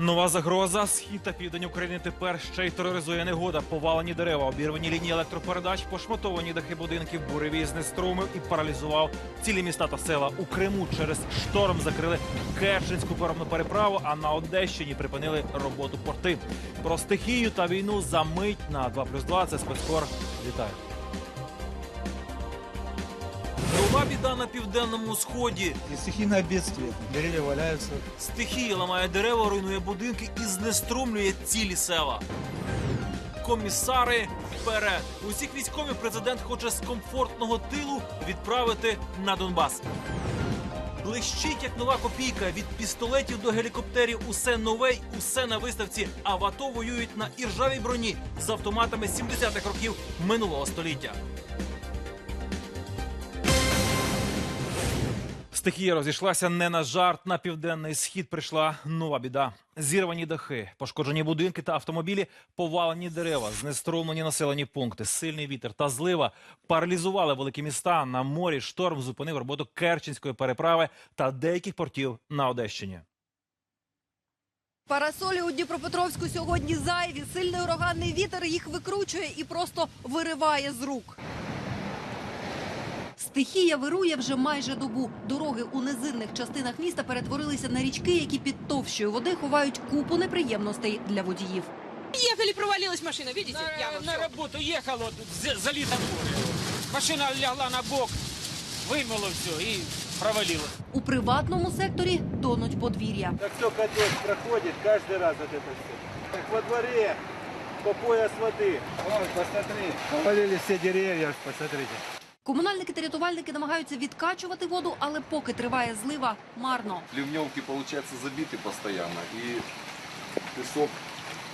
Нова загроза. Схід та південь України тепер ще й тероризує негода. Повалені дерева, обірвані лінії електропередач, пошматовані дахи будинків, буревій знеструмив і паралізував цілі міста та села. У Криму через шторм закрили Керченську коробну переправу, а на Одещині припинили роботу порти. Про стихію та війну за мить на 2+,2. Це спецкор. Вітаю. Нова біда на південному сході. И стихийное бедствие. Деревья валяются. Стихія ламає дерева, руйнує будинки і знеструмлює цілі села. Комісари вперед. Усіх військових президент хоче з комфортного тилу відправити на Донбас. Блищить як нова копійка від пістолетів до гелікоптерів. Усе нове, й усе на виставці. А в АТО воюють на іржавій броні з автоматами 70-х років минулого століття. Стихія розійшлася не на жарт. На південний схід прийшла нова біда. Зірвані дахи, пошкоджені будинки та автомобілі, повалені дерева, знеструмлені населені пункти, сильний вітер та злива паралізували великі міста. На морі шторм зупинив роботу Керченської переправи та деяких портів на Одещині. Парасолі у Дніпропетровську сьогодні зайві. Сильний ураганний вітер їх викручує і просто вириває з рук. Стихія вирує вже майже добу. Дороги у низинних частинах міста перетворилися на річки, які під товщою води ховають купу неприємностей для водіїв. Ехали, провалилась машина, видите? Я На, вам на всё. работу ехал, вот, з- залито море. Машина лягла на бок, вымыло все и провалилась. У приватному секторі тонуть подвір'я. Как только дождь проходит, каждый раз вот это все. Как во дворе, по пояс воды. Ой, посмотри, повалили все деревья, посмотрите. Комунальники та рятувальники намагаються відкачувати воду, але поки триває злива, марно. Ливневки, виходить, забиті постійно і пісок,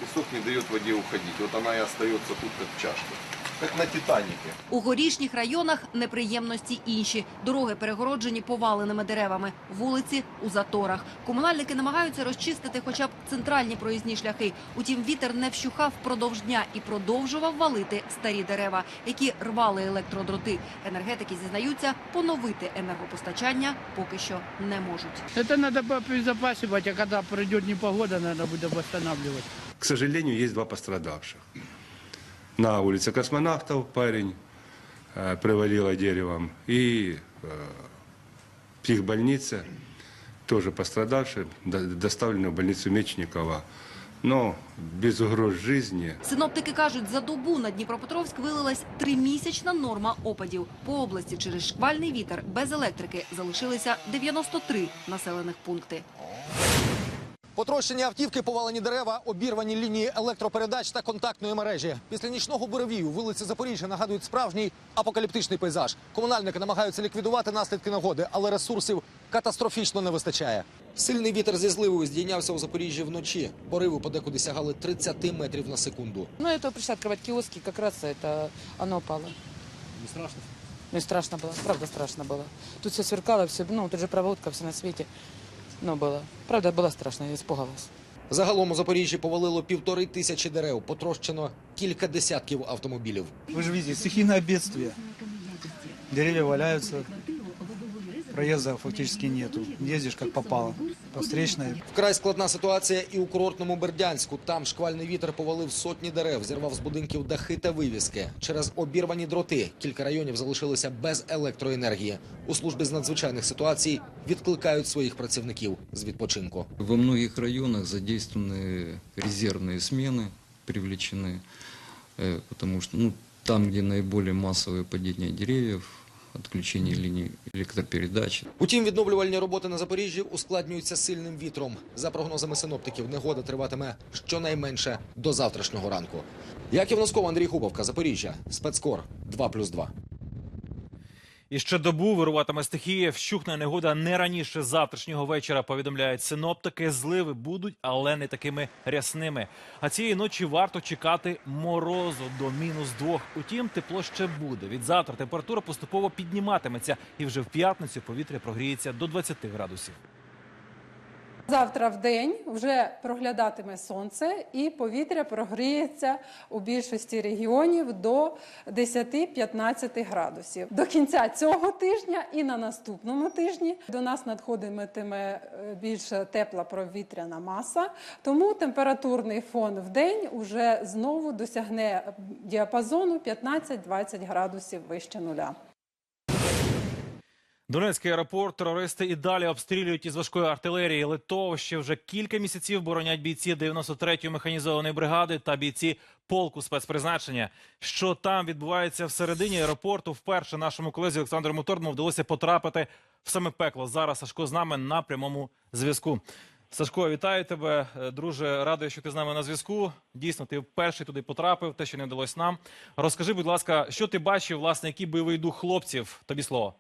пісок не дає воді уходити. От вона і залишається тут, як в чашке. Как на Титанике. У горішніх районах неприємності інші. Дороги перегороджені поваленими деревами, вулиці у заторах. Комунальники намагаються розчистити хоча б центральні проїзні шляхи. Утім, вітер не вщухав впродовж дня і продовжував валити старі дерева, які рвали електродроти. Енергетики зізнаються, поновити енергопостачання поки що не можуть. Это надо обезопасивать, а когда придет непогода, надо будет восстанавливать. К сожалению, есть два пострадавших. На улице космонавтов парень э, привалило деревом. И э, психбольница, тоже пострадавший, до- доставлена в больницу Мечникова. Но без угроз жизни. Синоптики кажуть, за добу на Дніпропетровськ вилилась тримісячна норма опадів. По області через шквальний вітер без електрики залишилися 93 населених пункти. Потрощені автівки, повалені дерева, обірвані лінії електропередач та контактної мережі. Після нічного буревію вулиці Запоріжжя нагадують справжній апокаліптичний пейзаж. Комунальники намагаються ліквідувати наслідки негоди, але ресурсів катастрофічно не вистачає. Сильний вітер зі зливою здійнявся у Запоріжжі вночі. Пориви подекуди сягали 30 метрів на секунду. Ну, это пришла открывать киоски, как раз это оно упало. Не страшно? Ну и страшно было, правда страшно было. Тут все сверкало, все, ну, тут же проводка, все на свете. Ну, было. Правда, было страшно, я испугалась. Загалом у Запоріжжі повалило півтори тисячі дерев, потрощено кілька десятків автомобілів. Вы же видите, стихийное бедствие. Деревья валяются. Проезда фактически нету. Ездишь как попало. По встречной. Вкрай складна ситуація і у курортному Бердянську. Там шквальний вітер повалив сотні дерев, зірвав з будинків дахи та вивіски. Через обірвані дроти кілька районів залишилися без електроенергії. У службі з надзвичайних ситуацій відкликають своїх працівників з відпочинку. Во многих районах задействованы резервные смены, привлечены, э, потому что ну, там, где наиболее массовое падение деревьев, отключение лінії електропередачі. Утім, відновлювальні роботи на Запоріжжі ускладнюються сильним вітром. За прогнозами синоптиків, негода триватиме щонайменше до завтрашнього ранку. Яків Носков, Андрій Хубовка, Запоріжжя, спецкор 2+,2. І ще добу вируватиме стихія. Вщухне негода не раніше завтрашнього вечора. Повідомляють синоптики. Зливи будуть, але не такими рясними. А цієї ночі варто чекати морозу до мінус двох. Утім, тепло ще буде. Від завтра температура поступово підніматиметься, і вже в п'ятницю повітря прогріється до 20 градусів. Завтра в день вже проглядатиме сонце і повітря прогріється у більшості регіонів до 10-15 градусів. До кінця цього тижня і на наступному тижні до нас надходитиме е, більш тепла провітряна маса, тому температурний фон в день уже знову досягне діапазону 15-20 градусів вище нуля. Донецький аеропорт терористи і далі обстрілюють із важкої артилерії. Литовище вже кілька місяців боронять бійці 93-ї механізованої бригади та бійці полку спецпризначення. Що там відбувається всередині аеропорту? Вперше нашому колезі Олександру Моторному вдалося потрапити в саме пекло. Зараз Сашко з нами на прямому зв'язку. Сашко, вітаю тебе, Е, друже. Радий, що ти з нами на зв'язку. Дійсно, ти перший туди потрапив, те, що не вдалося нам. Розкажи, будь ласка, що ти бачив, власне, який бойовий дух хлопців? Тобі слово.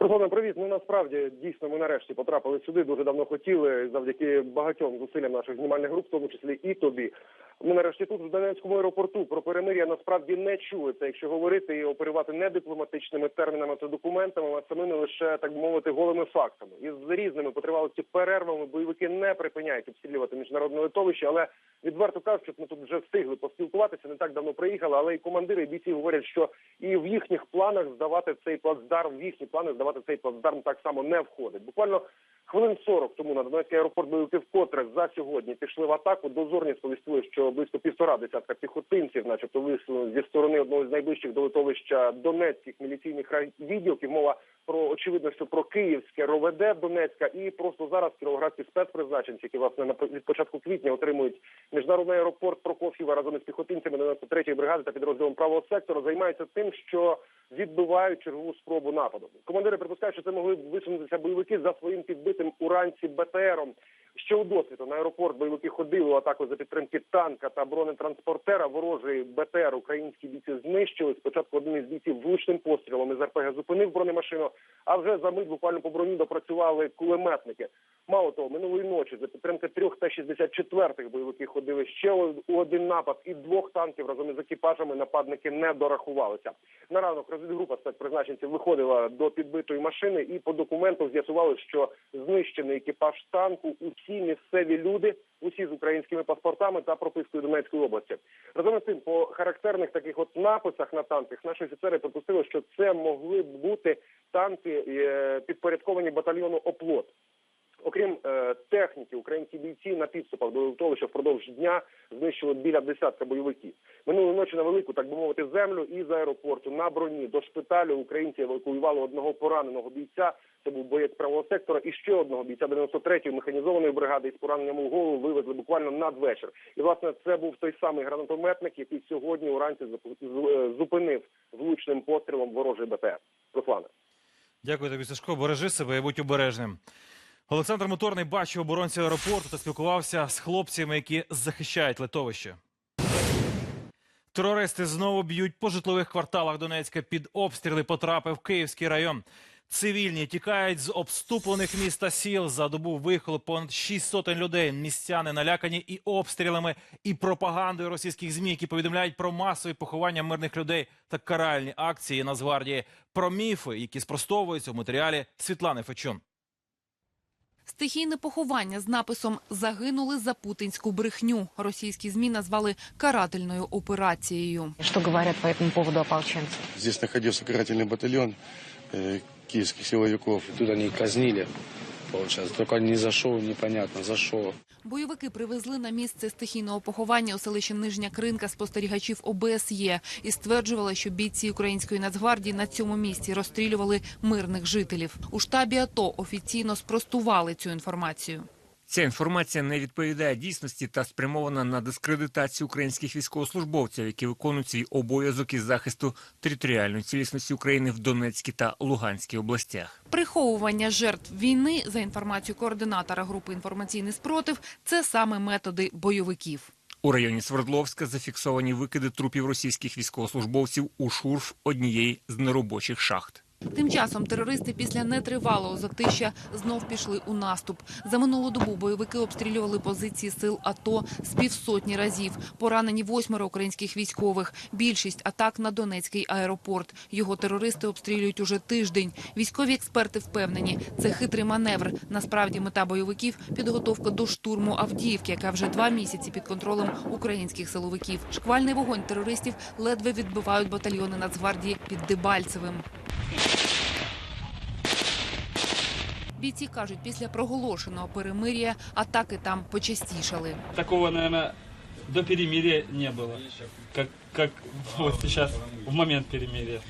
Руслане, привіт. Ну насправді дійсно ми нарешті потрапили сюди. Дуже давно хотіли завдяки багатьом зусиллям наших знімальних груп, в тому числі і тобі. Ми нарешті тут в Донецькому аеропорту про перемир'я насправді не чули. Це якщо говорити і оперувати не дипломатичними термінами та документами, а самими лише так би мовити голими фактами. І з різними по тривалості перервами бойовики не припиняють обстрілювати міжнародне литовище, але відверто кажучи, ми тут вже встигли поспілкуватися. Не так давно приїхали, але і командири і бійці говорять, що і в їхніх планах здавати цей плацдарм, в їхні плани здавати цей плацдарм так само не входить. Буквально хвилин 40 тому на Донецький аеропорт бойовики вкотре за сьогодні пішли в атаку. Дозорні сповістили, що близько півтора десятка піхотинців, начебто, висунули зі сторони одного з найближчих до литовища донецьких міліційних відділків. Мова про очевидно, що про київське РОВД Донецька і просто зараз кіровоградські спецпризначенці, які власне на від початку квітня отримують міжнародний аеропорт Прокоф'єва разом із піхотинцями 93-ї бригади та підрозділом правого сектору займаються тим, що відбивають чергову спробу нападу. Командири припускають, що це могли б висунутися бойовики за своїм підбитим уранці БТРом. Ще у досвіду на аеропорт бойовики ходили в атаку за підтримки танка та бронетранспортера. Ворожий БТР українські бійці знищили. Спочатку один із бійців влучним пострілом із РПГ зупинив бронемашину, а вже за мить буквально по броні допрацювали кулеметники. Мало того, минулої ночі за підтримки трьох та 64-х бойовики ходили ще у один напад і двох танків разом із екіпажами нападники не дорахувалися. На ранок розвідгрупа спецпризначенців виходила до підбитої машини і по документу з'ясували, що знищений екіпаж танку усі місцеві люди, усі з українськими паспортами та пропискою Донецької області. Разом з тим, по характерних таких от написах на танках наші офіцери припустили, що це могли б бути танки е, підпорядковані батальйону оплот. Окрім е, техніки, українські бійці на підступах до литовища впродовж дня знищили біля десятка бойовиків. Минулої ночі на велику, так би мовити, землю із аеропорту на броні до шпиталю українці евакуювали одного пораненого бійця. Це був боєць правого сектора, і ще одного бійця 93-ї механізованої бригади із пораненням у голову вивезли буквально надвечір. І власне це був той самий гранатометник, який сьогодні уранці е, зупинив влучним пострілом ворожий БТР. Руслане. Дякую тобі, Сашко. Бережи себе і будь обережним. Олександр Моторний бачив оборонців аеропорту та спілкувався з хлопцями, які захищають литовище. Терористи знову б'ють по житлових кварталах Донецька. Під обстріли потрапив Київський район. Цивільні тікають з обступлених міст та сіл. За добу виїхало понад 6 сотень людей. Містяни налякані і обстрілами, і пропагандою російських змі, які повідомляють про масові поховання мирних людей та каральні акції Нацгвардії. Про міфи, які спростовуються у матеріалі Світлани Фечун. Стихійне поховання з написом «Загинули за путінську брехню». Російські ЗМІ назвали карательною операцією. Что говорят по этому поводу ополченцы? Здесь находился карательный батальон э, киевских силовиков. Тут они казнили, получается. Тільки ні за що, непонятно, за що. Бойовики привезли на місце стихійного поховання у селищі Нижня Кринка спостерігачів ОБСЄ і стверджували, що бійці української нацгвардії на цьому місці розстрілювали мирних жителів. У штабі АТО офіційно спростували цю інформацію. Ця інформація не відповідає дійсності та спрямована на дискредитацію українських військовослужбовців, які виконують свій обов'язок із захисту територіальної цілісності України в Донецькій та Луганській областях. Приховування жертв війни, за інформацією координатора групи інформаційний спротив, це саме методи бойовиків. У районі Свердловська зафіксовані викиди трупів російських військовослужбовців у шурф однієї з неробочих шахт. Тим часом терористи після нетривалого затища знов пішли у наступ. За минулу добу бойовики обстрілювали позиції сил АТО з півсотні разів. Поранені восьмеро українських військових. Більшість атак на Донецький аеропорт. Його терористи обстрілюють уже тиждень. Військові експерти впевнені, це хитрий маневр. Насправді мета бойовиків – підготовка до штурму Авдіївки, яка вже два місяці під контролем українських силовиків. Шквальний вогонь терористів ледве відбивають батальйони Нацгвардії під Дебальцевим. Бійці кажуть, після проголошеного перемир'я атаки там почастішали. Такого, наверное, до перемирия не было, как, как вот сейчас, в момент перемирия.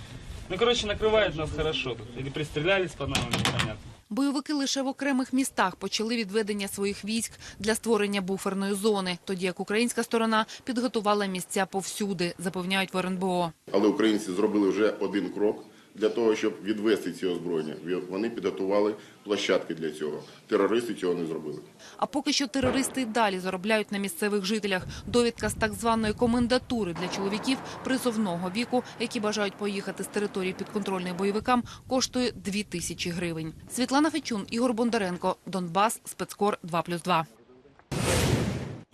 Ну, короче, накрывает нас хорошо. Или пристрелялись по нам, непонятно. Бойовики лише в окремих містах почали відведення своїх військ для створення буферної зони, тоді як українська сторона підготувала місця повсюди, запевняють в РНБО. Але українці зробили вже один крок для того, щоб відвести ці озброєння. Вони підготували площадки для цього. Терористи цього не зробили. А поки що терористи й далі заробляють на місцевих жителях. Довідка з так званої комендатури для чоловіків призовного віку, які бажають поїхати з території підконтрольної бойовикам, коштує 2 тисячі гривень. Світлана Фечун, Ігор Бондаренко, Донбас, спецкор 2+,2.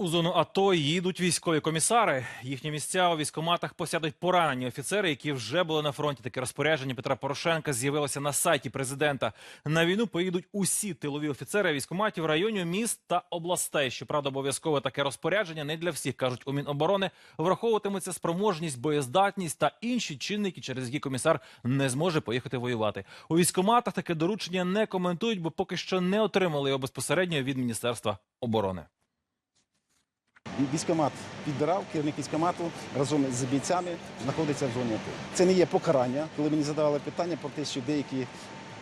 У зону АТО їдуть військові комісари. Їхні місця у військоматах посядуть поранені офіцери, які вже були на фронті. Таке розпорядження Петра Порошенка з'явилося на сайті президента. На війну поїдуть усі тилові офіцери військоматів районів, міст та областей. Щоправда, обов'язково таке розпорядження не для всіх кажуть у Міноборони. Враховуватиметься спроможність, боєздатність та інші чинники, через які комісар не зможе поїхати воювати. У військоматах таке доручення не коментують, бо поки що не отримали його безпосередньо від міністерства оборони. Військомат підбирав, керівник військомату разом з бійцями знаходиться в зоні АТО. Це не є покарання, коли мені задавали питання про те, що деякі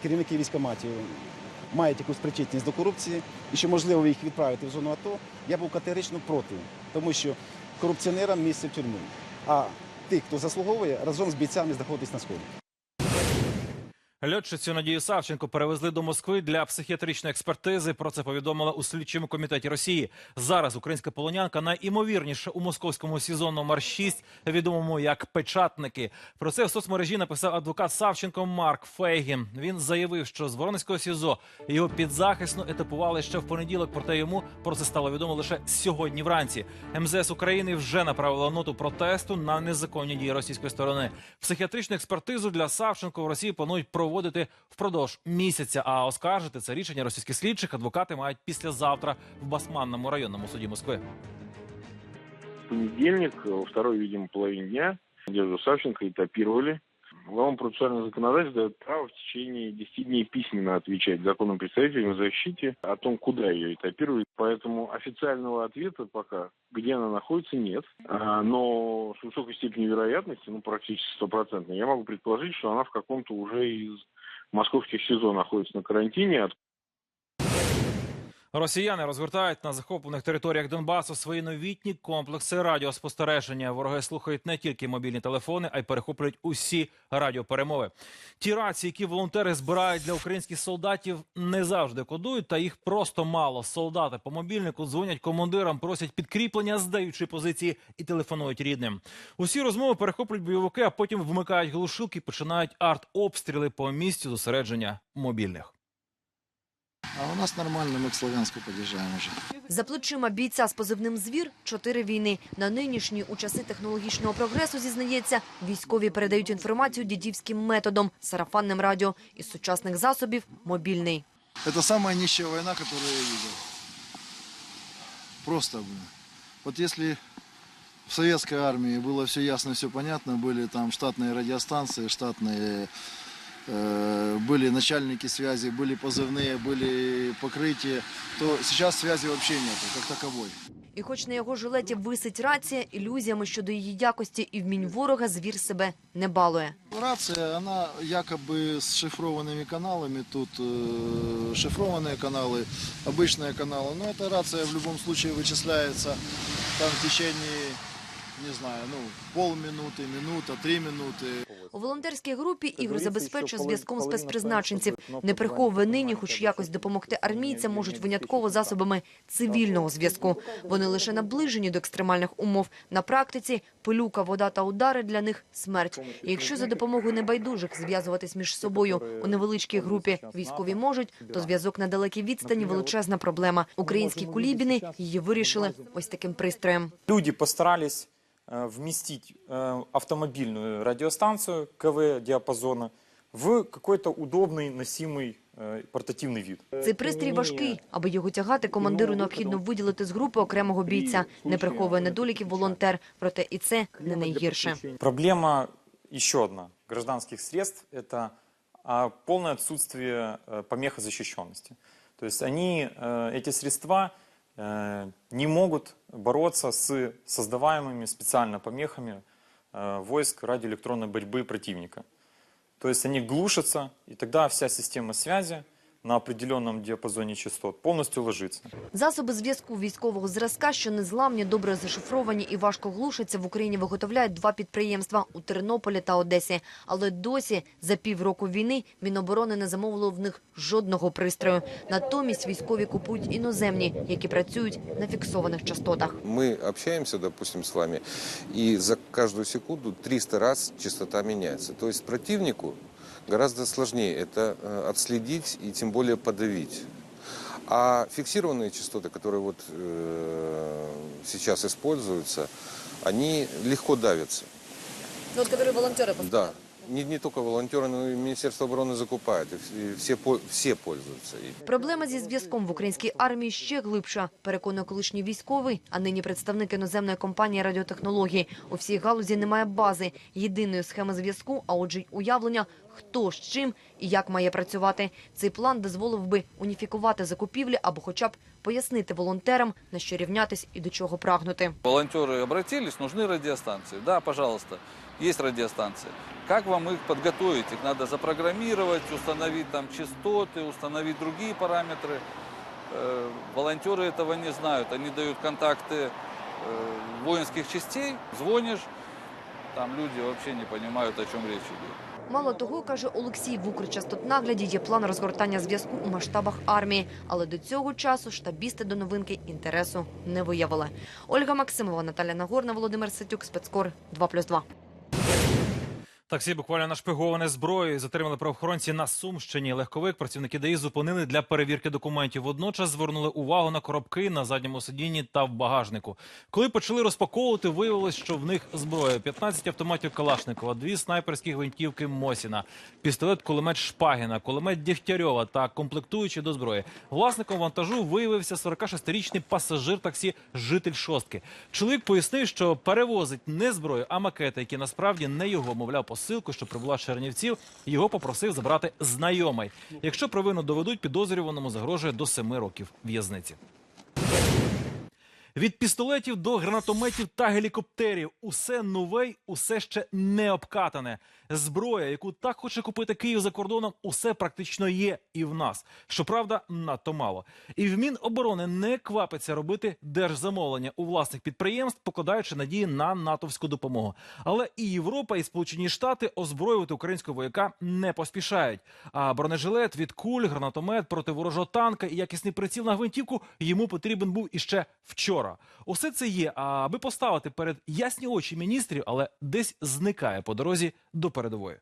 керівники військоматів мають якусь причетність до корупції і що можливо їх відправити в зону АТО. Я був категорично проти, тому що корупціонерам місце в тюрмі. А тих, хто заслуговує, разом з бійцями знаходитись на сході. Льотчицю Надію Савченко перевезли до Москви для психіатричної експертизи. Про це повідомили у слідчому комітеті Росії. Зараз українська полонянка найімовірніше у московському СІЗО номер 6, відомому як печатники. Про це в соцмережі написав адвокат Савченко Марк Фейгін. Він заявив, що з Воронезького СІЗО його підзахисно етапували ще в понеділок. Проте йому про це стало відомо лише сьогодні вранці. МЗС України вже направила ноту протесту на незаконні дії російської сторони. Психіатричну експертизу для Савченко в Росії планують проводити впродовж місяця. А оскаржити це рішення російських слідчих адвокати мають післязавтра в Басманному районному суді Москви. понедельник, во второй, видимо, половине дня, Надежду Савченко этапировали. Главное процессуальное законодательство дает право в течение 10 дней письменно отвечать законным представителям в защите о том, куда ее этапируют. Поэтому официального ответа пока, где она находится, нет. А, Но с высокой степенью вероятности, ну, практически стопроцентно, я могу предположить, что она в каком-то уже из московских СИЗО находится на карантине, Росіяни розгортають на захоплених територіях Донбасу свої новітні комплекси радіоспостереження. Вороги слухають не тільки мобільні телефони, а й перехоплюють усі радіоперемови. Ті рації, які волонтери збирають для українських солдатів, не завжди кодують, та їх просто мало. Солдати по мобільнику дзвонять командирам, просять підкріплення, здаючи позиції і телефонують рідним. Усі розмови перехоплюють бойовики, а потім вмикають глушилки, і починають арт-обстріли по місцю зосередження мобільних. А у нас нормально, мы к Славянску подъезжаем уже. За плечима бійця з позивним «Звір» – чотири війни. На нинішні у часи технологічного прогресу, зізнається, військові передають інформацію дідівським методом – сарафанним радіо. Із сучасних засобів – мобільний. Это самая нищая война, которую я видел. Просто, блин. Вот если в советской армии было все ясно, все понятно, были там штатные радиостанции, штатные э, были начальники связи, были позывные, были покрытия, то сейчас связи вообще нету, как таковой. І хоч на його жилеті висить рація, ілюзіями щодо її якості і вмінь ворога звір себе не балує. Рация, она якобы с шифрованными каналами, тут э, шифрованные каналы, обычные каналы, но эта рация в любом случае вычисляется там в течение, не знаю, ну, полминуты, минута, три минуты. У волонтерській групі Ігор забезпечує зв'язком спецпризначенців. Не приховує нині, хоч якось допомогти армійцям можуть винятково засобами цивільного зв'язку. Вони лише наближені до екстремальних умов. На практиці пилюка, вода та удари для них смерть. І якщо за допомогою небайдужих зв'язуватись між собою у невеличкій групі військові можуть, то зв'язок на далекій відстані величезна проблема. Українські кулібіни її вирішили ось таким пристроєм. Люди постарались э, вместить э, автомобильную радиостанцию КВ диапазона в какой-то удобный носимый э, портативный вид. Цей пристрій важкий. Аби його тягати, командиру необхідно виділити з групи окремого бійця. Не приховує недоліків волонтер, проте і це не найгірше. Проблема еще одна гражданских средств – это а, полное отсутствие э, помехозащищенности. То есть они, э, эти средства э, не могут бороться с создаваемыми специально помехами э, войск радиоэлектронной борьбы противника. То есть они глушатся, и тогда вся система связи на определенном диапазоне частот полностью ложится. Засоби зв'язку військового зразка, що незламні, добре зашифровані і важко глушаться, в Україні виготовляють два підприємства у Тернополі та Одесі. Але досі за півроку війни Міноборони не замовило в них жодного пристрою. Натомість військові купують іноземні, які працюють на фіксованих частотах. Мы общаемся, допустим, с вами, и за каждую секунду 300 раз частота меняется. То есть противнику гораздо сложнее это э, отследить и тем более подавить. А фиксированные частоты, которые вот э, сейчас используются, они легко давятся. Ну, от які волонтери Да. Не, не только волонтеры, но и Министерство обороны закупает. И вс- и все, по- все пользуются. ими. Проблема зі зв'язком в українській армії ще глибша, переконує колишній військовий, а нині представник іноземної компанії радіотехнологій. У всій галузі немає бази, єдиної схеми зв'язку, а отже й уявлення, хто з чим і як має працювати. Цей план дозволив би уніфікувати закупівлі або хоча б пояснити волонтерам, на що рівнятись і до чого прагнути. Волонтеры обратились, нужны радиостанции. Да, пожалуйста, есть радиостанции. Как вам их подготовить? Их надо запрограммировать, установить там частоты, установить другие параметры. Э, Волонтеры этого не знают. Они дают контакты э, воинских частей, звонишь, там люди вообще не понимают, о чем речь идет. Мало того, каже Олексій, в Укрчастотнагляді є план розгортання зв'язку у масштабах армії. Але до цього часу штабісти до новинки інтересу не виявили. Ольга Максимова, Наталя Нагорна, Володимир Сетюк, спецкор 2+,2. Таксі буквально нашпиговане зброєю затримали правоохоронці на Сумщині. Легковик працівники ДАІ зупинили для перевірки документів. Водночас звернули увагу на коробки на задньому сидінні та в багажнику. Коли почали розпаковувати, виявилось, що в них зброя: 15 автоматів Калашникова, дві снайперські гвинтівки Мосіна, пістолет кулемет Шпагіна, кулемет Дігтярьова та комплектуючі до зброї. Власником вантажу виявився 46-річний пасажир таксі, житель шостки. Чоловік пояснив, що перевозить не зброю, а макети, які насправді не його мовляв посилку, що прибула з Чернівців. Його попросив забрати знайомий. Якщо провину доведуть, підозрюваному загрожує до семи років в'язниці. Від пістолетів до гранатометів та гелікоптерів усе нове, усе ще не обкатане. Зброя, яку так хоче купити Київ за кордоном, усе практично є і в нас. Щоправда, надто мало. І в Міноборони не квапиться робити держзамовлення у власних підприємств, покладаючи надії на натовську допомогу. Але і Європа, і Сполучені Штати озброювати українського вояка не поспішають. А бронежилет від куль, гранатомет проти ворожого танка і якісний приціл на гвинтівку йому потрібен був іще вчора. Усе це є, аби поставити перед ясні очі міністрів, але десь зникає по дорозі до передової.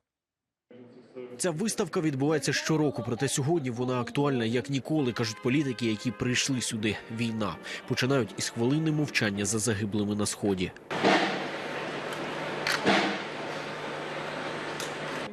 Ця виставка відбувається щороку, проте сьогодні вона актуальна як ніколи, кажуть політики, які прийшли сюди. Війна починають із хвилини мовчання за загиблими на сході.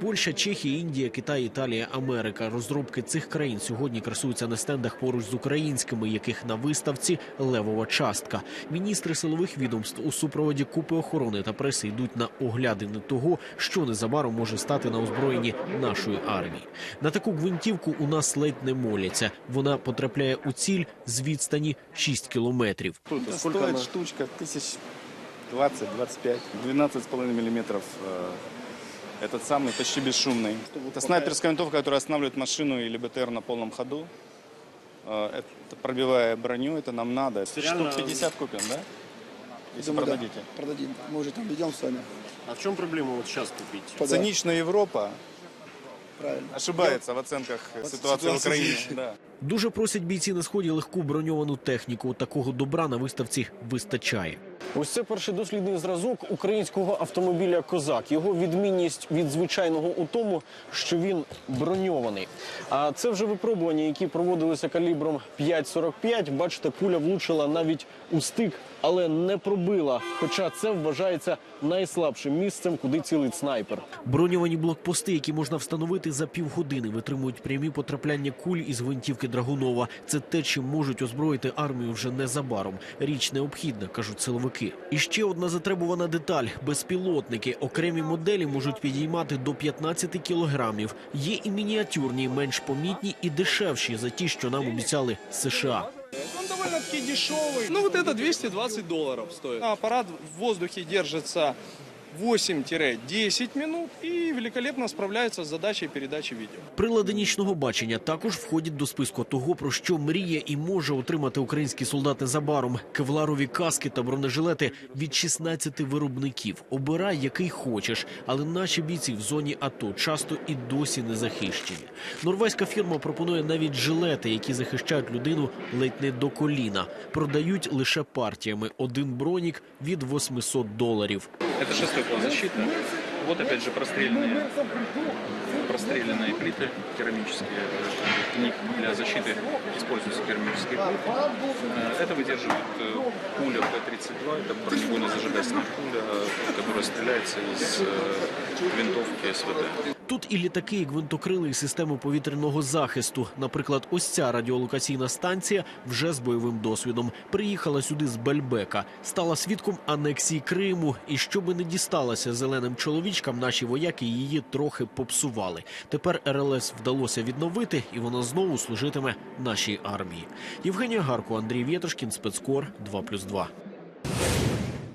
Польща, Чехія, Індія, Китай, Італія, Америка. Розробки цих країн сьогодні красуються на стендах поруч з українськими, яких на виставці левова частка. Міністри силових відомств у супроводі купи охорони та преси йдуть на оглядини того, що незабаром може стати на озброєнні нашої армії. На таку гвинтівку у нас ледь не моляться. Вона потрапляє у ціль з відстані 6 кілометрів. Это стоит штучка тысяч 20-25, 12,5 миллиметров э, Этот самый почти бесшумный. Это снайперская винтовка, которая останавливает машину или БТР на полном ходу. Э, Это пробивая броню, это нам надо. Это Реально- Штук 50 купим, да? если Думаю, да. продадите? Продадим. Мы уже там ведем с вами. А в чем проблема вот сейчас купить? Да. Циничная Европа Правильно. ошибается в оценках Вот ситуации в ситуация Украине. здесь. Да. Дуже просять бійці на сході легку броньовану техніку. Такого добра на виставці вистачає. Ось це перший дослідний зразок українського автомобіля Козак. Його відмінність від звичайного у тому, що він броньований. А це вже випробування, які проводилися калібром 5,45. Бачите, куля влучила навіть у стик, але не пробила. Хоча це вважається найслабшим місцем, куди цілить снайпер. Броньовані блокпости, які можна встановити за півгодини, витримують прямі потрапляння куль із гвинтівки Драгунова. Це те, чим можуть озброїти армію вже незабаром. Річ необхідна, кажуть силовики. І ще одна затребувана деталь: безпілотники. Окремі моделі можуть підіймати до 15 кілограмів. Є і мініатюрні, менш помітні і дешевші за ті, що нам обіцяли США. Он довольно-таки дешевый. Ну, вот это 220 долларов стоит. Аппарат в воздухе держится 8-10 минут и великолепно справляется с задачей передачи видео. Прилади нічного бачення також входять до списку того, про що мріє і може отримати український солдат незабаром. Кевларові каски та бронежилети від 16 виробників. Обирай, який хочеш, але наші бійці в зоні АТО часто і досі не захищені. Норвезька фірма пропонує навіть жилети, які захищають людину ледь не до коліна. Продають лише партіями. Один бронік від 800 доларів. Это шестой план защиты. Вот опять же простреленные, простреленные плиты керамические. В них для защиты используются керамические плиты. Э, Это выдерживает э, пуля П-32, это бронебойно-зажигательная пуля, которая стреляется из э, винтовки СВД. Тут і літаки, і гвинтокрили, і системи повітряного захисту. Наприклад, ось ця радіолокаційна станція вже з бойовим досвідом приїхала сюди з Бельбека, стала свідком анексії Криму. І щоби не дісталася зеленим чоловічкам, наші вояки її трохи попсували. Тепер РЛС вдалося відновити, і вона знову служитиме нашій армії. Євгенія Гарко, Андрій Вєтрошкін, спецкор 2+,2.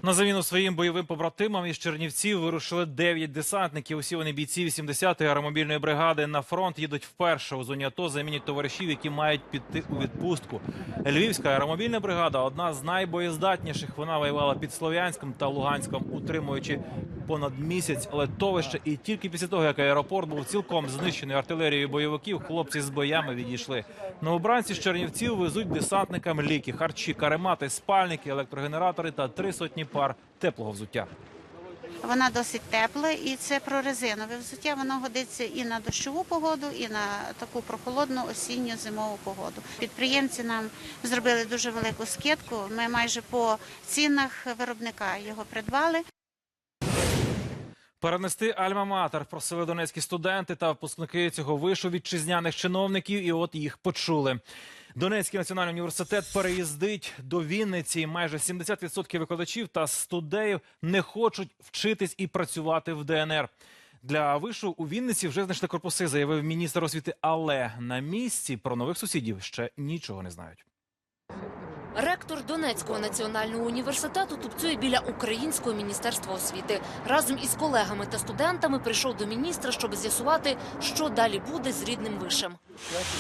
На заміну своїм бойовим побратимам із Чернівців вирушили 9 десантників. Усі вони бійці 80-ї аеромобільної бригади на фронт їдуть вперше у зоні АТО. Замінять товаришів, які мають піти у відпустку. Львівська аеромобільна бригада одна з найбоєздатніших. Вона воювала під Слов'янськом та Луганськом, утримуючи понад місяць летовище. І тільки після того, як аеропорт був цілком знищений артилерією бойовиків, хлопці з боями відійшли. Новобранці з Чернівців везуть десантникам ліки, харчі, каремати, спальники, електрогенератори та три сотні пар теплого взуття. Вона досить тепла і це прорезинове взуття. Воно годиться і на дощову погоду, і на таку прохолодну осінню зимову погоду. Підприємці нам зробили дуже велику скидку. Ми майже по цінах виробника його придбали. Перенести Альма-Матер просили донецькі студенти та випускники цього вишу вітчизняних чиновників, і от їх почули. Донецький національний університет переїздить до Вінниці. Майже 70% викладачів та студеїв не хочуть вчитись і працювати в ДНР. Для вишу у Вінниці вже знайшли корпуси, заявив міністр освіти. Але на місці про нових сусідів ще нічого не знають. Ректор Донецького національного університету тупцює біля українського міністерства освіти. Разом із колегами та студентами прийшов до міністра, щоб з'ясувати, що далі буде з рідним вишем.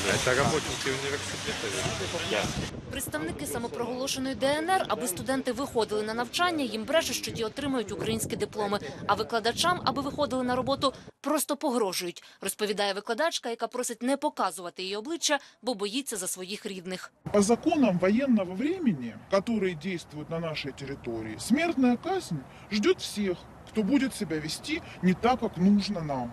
Это работники университета. Представники самопроголошеної ДНР, аби студенти виходили на навчання, їм брешуть, що ті отримають українські дипломи. А викладачам, аби виходили на роботу, просто погрожують. Розповідає викладачка, яка просить не показувати її обличчя, бо боїться за своїх рідних. По законам военного времени, которые действуют на нашей территории, смертная казнь ждет всех, кто будет себя вести не так, как нужно нам.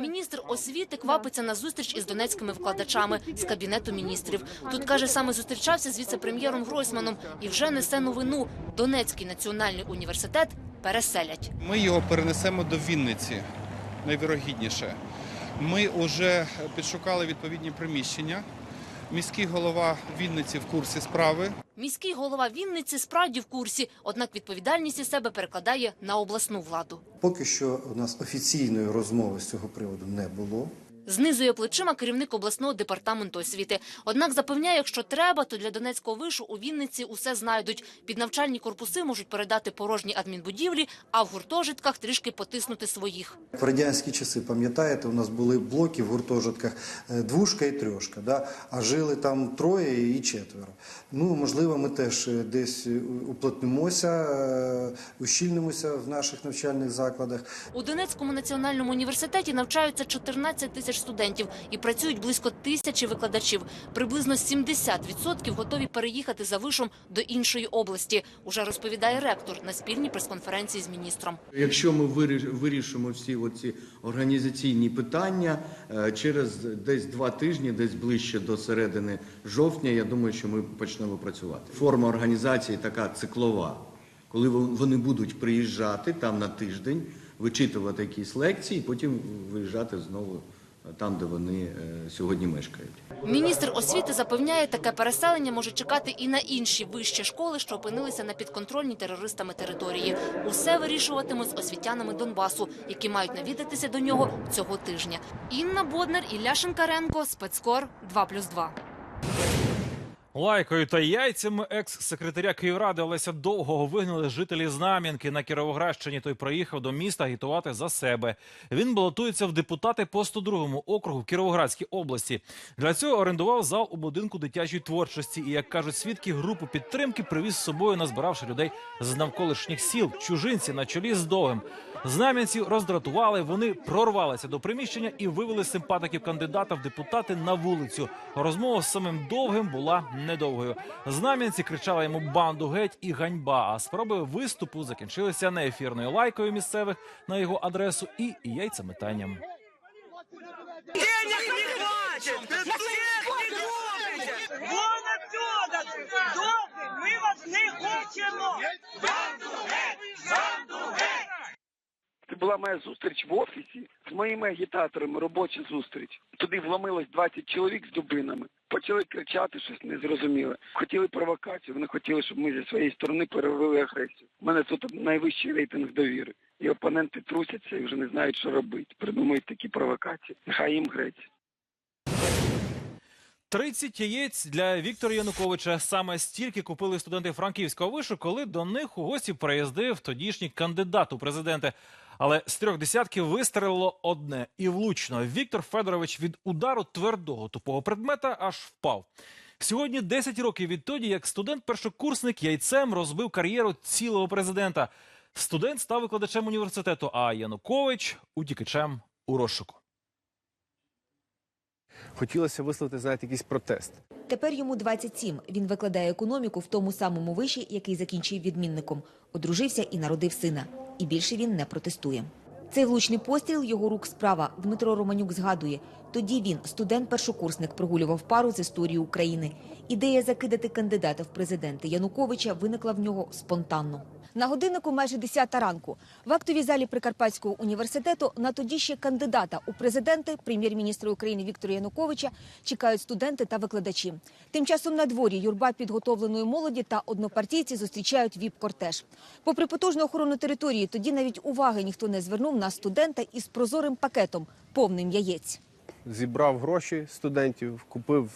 Міністр освіти квапиться на зустріч із донецькими вкладачами з кабінету міністрів. Тут каже, саме зустрічався з віце-прем'єром Гройсманом і вже несе новину. Донецький національний університет переселять. Ми його перенесемо до Вінниці, найвірогідніше. Ми вже підшукали відповідні приміщення. Міський голова Вінниці в курсі справи. Міський голова Вінниці справді в курсі, однак відповідальність із себе перекладає на обласну владу. Поки що у нас офіційної розмови з цього приводу не було. Знизує плечима керівник обласного департаменту освіти. Однак запевняє, якщо треба, то для Донецького вишу у Вінниці усе знайдуть. Під навчальні корпуси можуть передати порожні адмінбудівлі, а в гуртожитках трішки потиснути своїх. В радянські часи, пам'ятаєте, у нас були блоки в гуртожитках е, двушка і трьошка, да? а жили там троє і четверо. Ну, можливо, ми теж е, десь е, уплотнимося, ущільнимося в наших навчальних закладах. У Донецькому національному університеті навчаються 14 тисяч студентів і працюють близько тисячі викладачів. Приблизно 70% готові переїхати за вишом до іншої області. Уже розповідає ректор на спільній прес-конференції з міністром. Якщо ми виріш- вирішимо всі оці організаційні питання е, через десь два тижні, десь ближче до середини жовтня, я думаю, що ми почнемо працювати. Форма організації така циклова, коли вони будуть приїжджати там на тиждень, вичитувати якісь лекції, потім виїжджати знову там, де вони е, сьогодні мешкають. Міністр освіти запевняє, таке переселення може чекати і на інші вищі школи, що опинилися на підконтрольній терористами території. Усе вирішуватиме з освітянами Донбасу, які мають навідатися до нього цього тижня. Інна Боднер, Ілля Шинкаренко, спецкор 2+,2. Лайкою та яйцями екс-секретаря Київради Олеся Довгого вигнали жителі Знам'янки на Кіровоградщині. Той приїхав до міста агітувати за себе. Він балотується в депутати по 102-му округу в Кіровоградській області. Для цього орендував зал у будинку дитячої творчості. І як кажуть свідки, групу підтримки привіз з собою, назбиравши людей з навколишніх сіл. Чужинці на чолі з довгим. Знам'янців роздратували. Вони прорвалися до приміщення і вивели симпатиків кандидата в депутати на вулицю. Розмова з самим довгим була недовгою. Знам'янці кричали йому банду геть і ганьба. А спроби виступу закінчилися неефірною лайкою місцевих на його адресу і яйцеметанням. Денег не хватит! Всех не купите! Вон отсюда! Добрый, мы вас не хочемо! Банду! Банду! Це була моя зустріч в офісі з моїми агітаторами, робоча зустріч. Туди вломилось 20 чоловік з дубинами. Почали кричати щось незрозуміле. Хотіли провокацію. Вони хотіли, щоб ми зі своєї сторони перевели агресію. У мене тут найвищий рейтинг довіри. І опоненти трусяться і вже не знають, що робити. Придумують такі провокації. Нехай їм грець. 30 яєць для Віктора Януковича. Саме стільки купили студенти Франківського вишу, коли до них у гості приїздив тодішній кандидат у президенти. Але з трьох десятків вистрелило одне і влучно. Віктор Федорович від удару твердого тупого предмета аж впав. Сьогодні 10 років відтоді, як студент-першокурсник яйцем розбив кар'єру цілого президента. Студент став викладачем університету, а Янукович утікачем у розшуку. Хотілося висловити, знаєте, якийсь протест. Тепер йому 27. Він викладає економіку в тому самому виші, який закінчив відмінником. Одружився і народив сина. І більше він не протестує. Цей влучний постріл його рук справа. Дмитро Романюк згадує. Тоді він, студент-першокурсник, прогулював пару з історії України. Ідея закидати кандидата в президенти Януковича виникла в нього спонтанно. На годиннику майже 10 ранку. В актовій залі Прикарпатського університету на тоді ще кандидата у президенти, прем'єр-міністра України Віктора Януковича, чекають студенти та викладачі. Тим часом на дворі юрба підготовленої молоді та однопартійці зустрічають віп-кортеж. Попри потужну охорону території, тоді навіть уваги ніхто не звернув на студента із прозорим пакетом, повним яєць. Зібрав гроші студентів, купив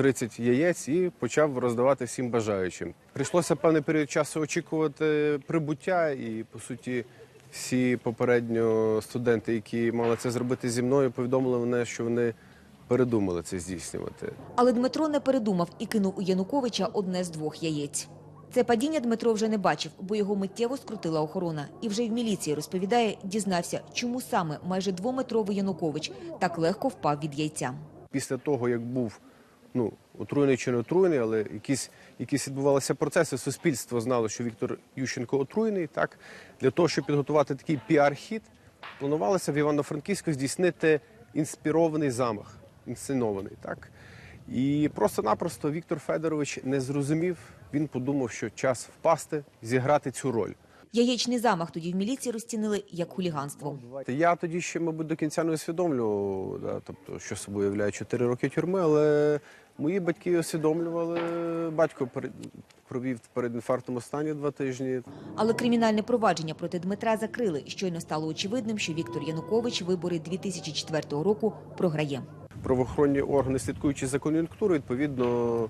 30 яєць і почав роздавати всім бажаючим. Прийшлося певний період часу очікувати прибуття, і по суті, всі попередньо студенти, які мали це зробити зі мною, повідомили мене, що вони передумали це здійснювати. Але Дмитро не передумав і кинув у Януковича одне з двох яєць. Це падіння Дмитро вже не бачив, бо його миттєво скрутила охорона. І вже в міліції розповідає, дізнався, чому саме майже двометровий Янукович так легко впав від яйця. Після того, як був ну, отруєний чи не отруєний, але якісь, якісь відбувалися процеси, суспільство знало, що Віктор Ющенко отруєний. Так? Для того, щоб підготувати такий піар-хід, планувалося в Івано-Франківську здійснити інспірований замах, інсценований. Так? І просто-напросто Віктор Федорович не зрозумів, він подумав, що час впасти, зіграти цю роль. Яєчний замах тоді в міліції розцінили як хуліганство. Я тоді ще, мабуть, до кінця не усвідомлював, да, тобто, що собою являє 4 роки тюрми, але мої батьки усвідомлювали. Батько провів перед інфарктом останні два тижні. Але кримінальне провадження проти Дмитра закрили. Щойно стало очевидним, що Віктор Янукович вибори 2004 року програє. Правоохоронні органи, слідкуючи за кон'юнктурою, відповідно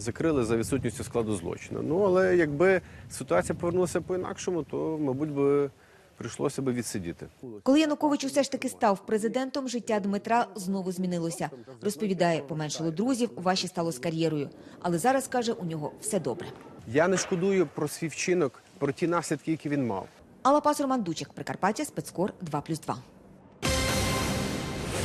закрили за відсутністю складу злочину. Ну але якби ситуація повернулася по-інакшому, то, мабуть, би прийшлося би відсидіти. Коли Янукович усе ж таки став президентом, життя Дмитра знову змінилося. Розповідає, поменшало друзів, важче стало з кар'єрою. Але зараз каже, у нього все добре. Я не шкодую про свій вчинок, про ті наслідки, які він мав. Алла Пас, Роман Дучик, Прикарпаття, спецкор 2+,2.